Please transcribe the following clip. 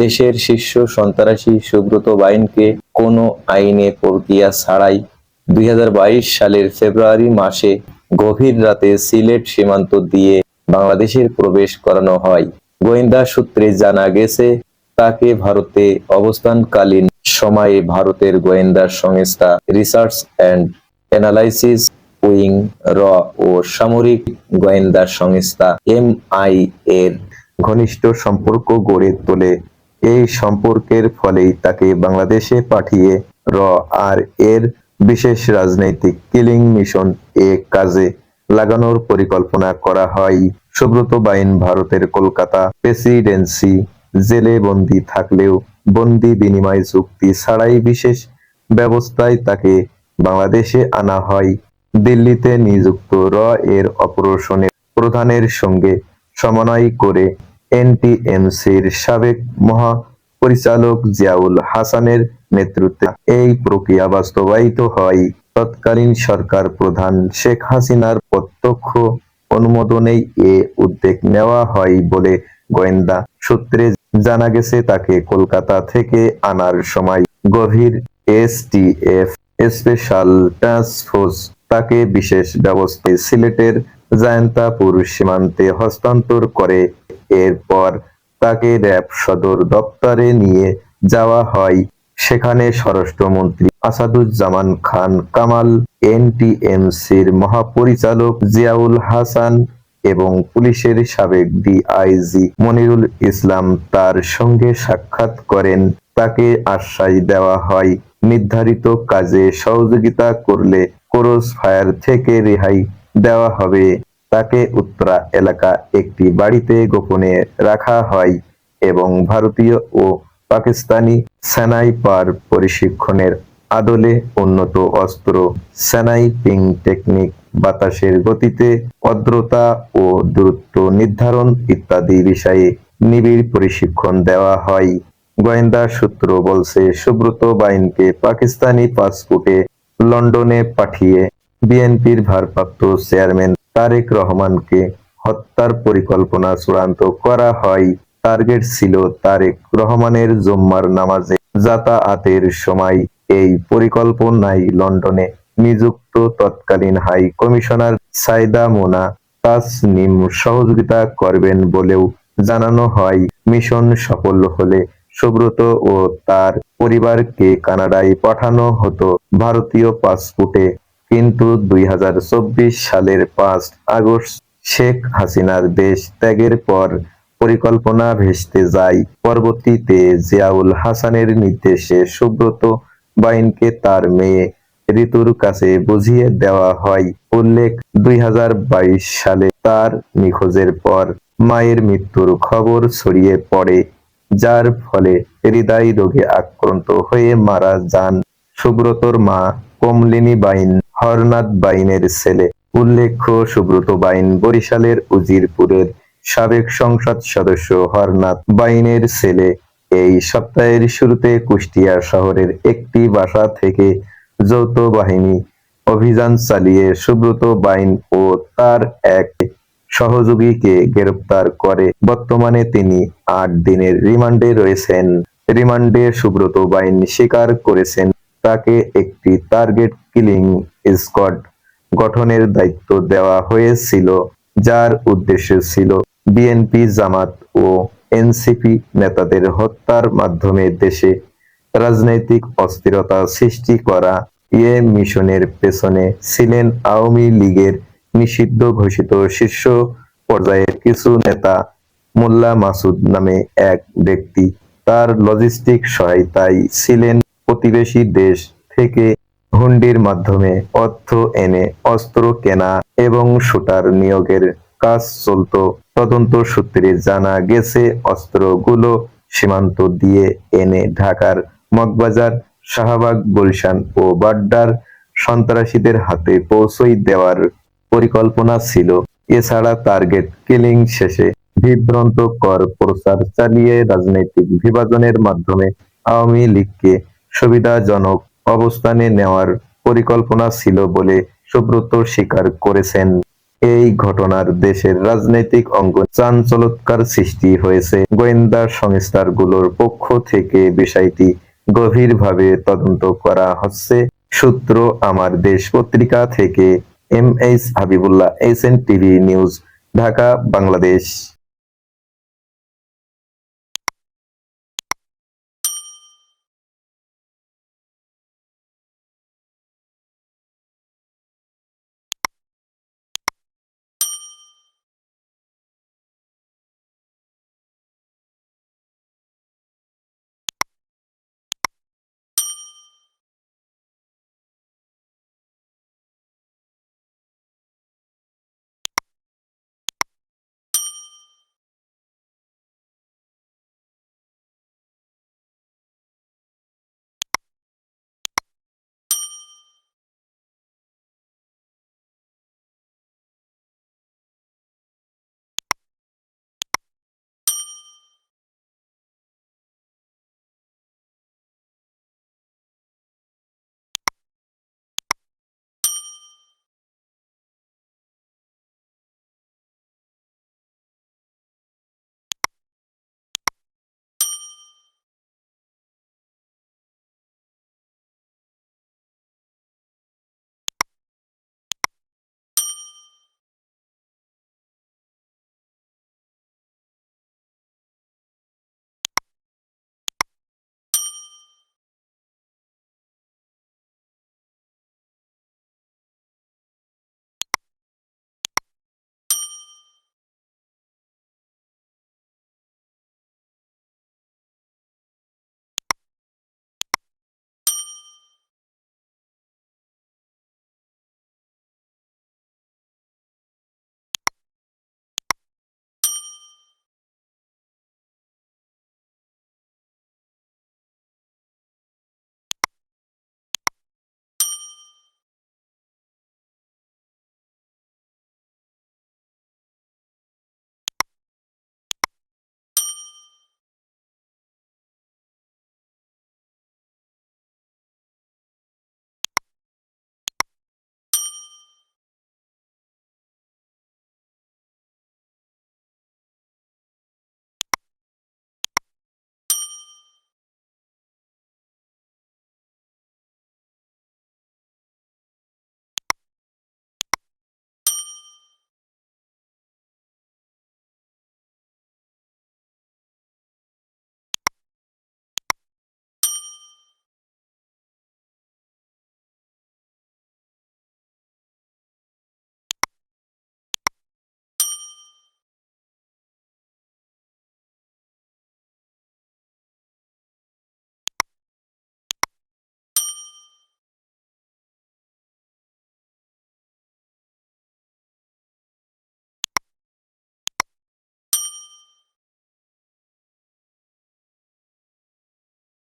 দেশের শীর্ষ সন্ত্রাসী সুব্রত বাইনকে কোনো আইনে প্রক্রিয়া ছাড়াই দুই হাজার বাইশ সালের ফেব্রুয়ারি মাসে গভীর রাতে সিলেট সীমান্ত দিয়ে বাংলাদেশের প্রবেশ করানো হয়। গোয়েন্দা সূত্রে জানা গেছে, তাকে ভারতে অবস্থানকালীন সময়ে ভারতের গোয়েন্দা সংস্থা রিসার্চ অ্যান্ড অ্যানালাইসিস উইং, র ও সামরিক গোয়েন্দা সংস্থা এমআই এর ঘনিষ্ঠ সম্পর্ক গড়ে তোলে। এই সম্পর্কের ফলেই তাকে বাংলাদেশে পাঠিয়ে র আর এর বিশেষ রাজনৈতিক কিলিং মিশন এ কাজে লাগানোর পরিকল্পনা করা হয়। সুব্রত বাইন ভারতের কলকাতা প্রেসিডেন্সি জেলে বন্দি থাকলেও বন্দি বিনিময় চুক্তি ছাড়াই বিশেষ ব্যবস্থায় তাকে বাংলাদেশে আনা হয়। দিল্লিতে নিযুক্ত র এর অপারেশনের প্রধানের সঙ্গে সমন্বয় করে এনটিএমসির সাবেক মহা পরিচালক জিয়াউল হাসানের নেতৃত্বে এই প্রক্রিয়া বাস্তবায়িত হয়। তৎকালীন সরকার প্রধান শেখ হাসিনার প্রত্যক্ষ অনুমোদনেই এ উদ্যোগ নেওয়া হয় বলে গোয়েন্দা সূত্রে জানা গেছে, তাকে কলকাতা থেকে আনার সময় গভীর এসটিএফ স্পেশাল টাস্ক ফোর্স, তাকে বিশেষ ব্যবস্থায় সিলেটের জায়ন্তাপুর সীমান্তে হস্তান্তর করে এরপর তাকে র্যাব সদর দপ্তরে নিয়ে যাওয়া হয়। সেখানে স্বরাষ্ট্রমন্ত্রী আসাদুজ্জামান খান কামাল, এনটিএমসির মহাপরিচালক জিয়াউল হাসান এবং পুলিশের সাবেক ডিআইজি মনিরুল ইসলাম তার সঙ্গে সাক্ষাৎ করেন। তাকে আশ্বাস দেওয়া হয়। নির্ধারিত কাজে সহযোগিতা করলে ক্রস ফায়ার থেকে রেহাই দেওয়া হবে। তাকে উত্তরা এলাকা একটি বাড়িতে গোপনে রাখা হয় এবং ভারতীয় ও পাকিস্তানি স্যানাইপার প্রশিক্ষণের আদলে উন্নত অস্ত্র স্যানাইপিং টেকনিক, বাতাসের গতিতে অদ্রতা ও দূরত্ব নির্ধারণ ইত্যাদি বিষয়ে নিবিড় প্রশিক্ষণ দেওয়া হয়। গোয়েন্দা সূত্র বলছে, সুব্রত বাইনকে পাকিস্তানি পাসপোর্টে লন্ডনে পাঠিয়ে বিএনপির ভারপ্রাপ্ত চেয়ারম্যান তারেক রহমানকে হত্যার পরিকল্পনা চূড়ান্ত করা হয়। টার্গেট ছিল তারেক রহমানের জুম্মার নামাজে যাতায়াতের সময়। এই পরিকল্পনায় লন্ডনে নিযুক্ত তৎকালীন হাই কমিশনার সাইদা মোনা তাসনিম সহযোগিতা করবেন বলেও জানানো হয়। মিশন সফল হলে সুব্রত ও তার পরিবারকে কানাডায় পাঠানো হতো। ভারতীয় পাসপোর্টে কিন্তু দুই হাজার চব্বিশ সালের পাঁচ আগস্ট শেখ হাসিনার দেশ ত্যাগের পর পরিকল্পনা ভেস্তে যায়। পরবর্তীতে জিয়াউল হাসানের নির্দেশে সুব্রত বাইনকে তার মেয়ে ঋতুর কাছে বুঝিয়ে দেওয়া হয়। উল্লেখ, দুই হাজার বাইশ সালে তার নিখোঁজের পর মায়ের মৃত্যুর খবর ছড়িয়ে পড়ে, যার ফলে হৃদয় রোগে আক্রান্ত হয়ে মারা যান। সুব্রতর মা কমলিনী বাইন হরনাথ বাইনের ছেলে। উল্লেখ্য, সুব্রত বাইন বরিশালের উজিরপুরের সাবেক সংসদ সদস্য হরনাথ বাইনের ছেলে। এই সপ্তাহের শুরুতে কুষ্টিয়া শহরের একটি বাসা থেকে যৌথ বাহিনী অভিযান চালিয়ে সুব্রত বাইন ও তার এক সহযোগীকে গ্রেপ্তার করে। বর্তমানে তিনি আট দিনের রিমান্ডে রয়েছেন। রিমান্ডে সুব্রত বাইন স্বীকার করেছেন, তাকে একটি টার্গেট কিলিং স্কোয়াড গঠনের দায়িত্ব দেওয়া হয়েছিল, যার উদ্দেশ্য ছিল বিএনপি, জামাত ও এনসিপি নেতাদের হত্যার মাধ্যমে দেশে রাজনৈতিক অস্থিরতা সৃষ্টি করা। এ মিশনের পেছনে ছিলেন আওয়ামী লীগের নিষিদ্ধ ঘোষিত শীর্ষ পর্যায়ের কিছু নেতা। মোল্লা মাসুদ নামে এক ব্যক্তি, তার লজিস্টিক সহায়তায় ছিলেন প্রতিবেশী দেশ থেকে হুন্ডির মাধ্যমে অর্থ এনে অস্ত্র কেনা এবং শুটার নিয়োগের কাজ চলত। তদন্ত সূত্রে জানা গেছে, অস্ত্রগুলো সীমান্ত দিয়ে এনে ঢাকার মগবাজার, শাহবাগ, গুলশান ও বাড্ডার সন্ত্রাসীদের হাতে পৌঁছই দেওয়ার পরিকল্পনা ছিল। এছাড়া টার্গেট কিলিং শেষে বিভ্রান্তকর প্রচার চালিয়ে রাজনৈতিক বিভাজনের মাধ্যমে আওয়ামী লীগকে সুবিধাজনক অবস্থানে নেওয়ার পরিকল্পনা ছিল বলে সুব্রত স্বীকার করেছেন। এই ঘটনার দেশের রাজনৈতিক অঙ্গন চাঞ্চল্যকার সৃষ্টি হয়েছে। গোয়েন্দা সংস্থাগুলোর পক্ষ থেকে বিষয়টি গভীরভাবে তদন্ত করা হচ্ছে। সূত্র আমার দেশ পত্রিকা থেকে M H Habibullah, S N TV news, Dhaka, Bangladesh.